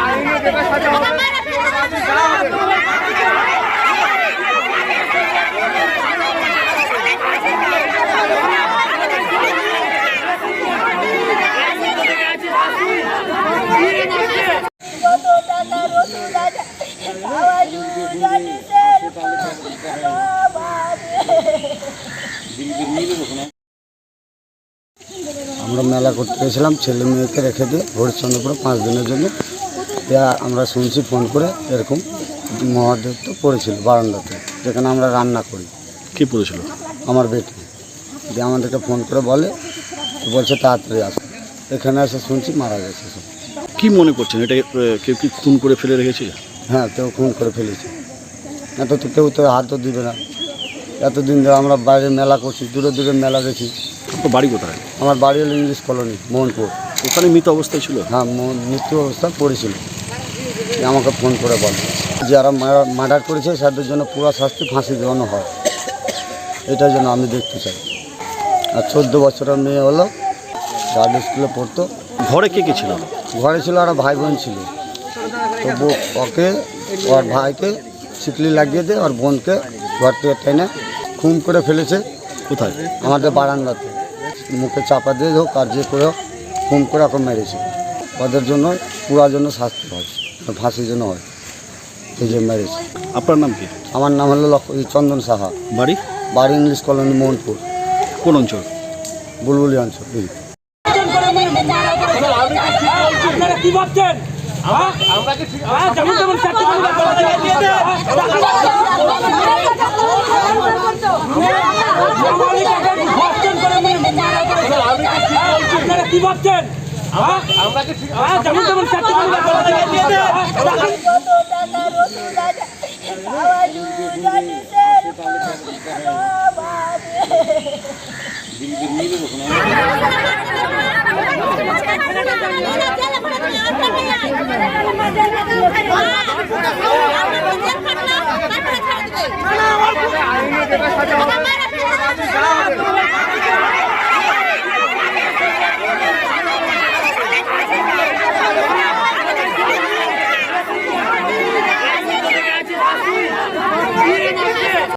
আইনে দেবে সাজা আমরা মেলা করতে গেছিলাম ছেলে মেয়েকে রেখে দিয়ে চন্দ্রপুরে পাঁচ দিনের জন্য। আমরা শুনছি ফোন করে এরকম মহাদেব তো পড়েছিল বারান্দাতে যেখানে আমরা রান্না করি। কি পড়েছিল? আমার বেটি। দিয়ে আমাদেরকে ফোন করে বলে বলছে তাড়াতাড়ি আস। এখানে এসে শুনছি মারা গেছে সব। কি মনে করছেন? এটা কেউ কি খুন করে ফেলে রেখেছে হ্যাঁ কেউ খুন করে ফেলেছে। এত তো কেউ তো হাত তো দিবে না। এতদিন ধরে আমরা বাইরে মেলা করছি দূরে দূরে মেলা গেছি আপনার বাড়ি কোথায়? আমার বাড়ি হলো ইংলিশ কলোনি মোহনপুর। ওখানে মৃত অবস্থায় ছিল? হ্যাঁ ম- মৃত্যু অবস্থা পড়েছিল। আমাকে ফোন করে বলে যারা মার্ডার করেছে তাদের জন্য পুরো শাস্তি ফাঁসি দেওয়ানো হয়। এটার জন্য আমি দেখতে চাই। আর চোদ্দ বছরের মেয়ে হলো গার্ড স্কুলে পড়তো। ঘরে কে কে ছিল? ঘরে ছিল আর ভাই বোন ছিল। তো বউ- ওকে ওর ভাইকে শিকলি লাগিয়ে দিয়ে ওর বোনকে ঘর থেকে টেনে খুন করে ফেলেছে। কোথায়? আমাদের বারান্দাতে। মুখে চাপা দিয়ে হোক আর যে করে হোক খুন করে এখন মেরেছে। ওদের জন্য পুরা জন্য শাস্তি হয় ফাঁসির জন্য হয়। এই যে মেরেছে। আপনার নাম কি? আমার নাম হলো লক্ষ- এই চন্দন সাহা। বাড়ি? বাড়ি ইংলিশ কলোনি মোহনপুর। কোন অঞ্চল? বুলবুলি অঞ্চল। কি ভাবছেন? আপনারা কি ভাবছেন হ্যাঁ? হ্যাঁ, যেমন তেমন চারটে 快点，快点。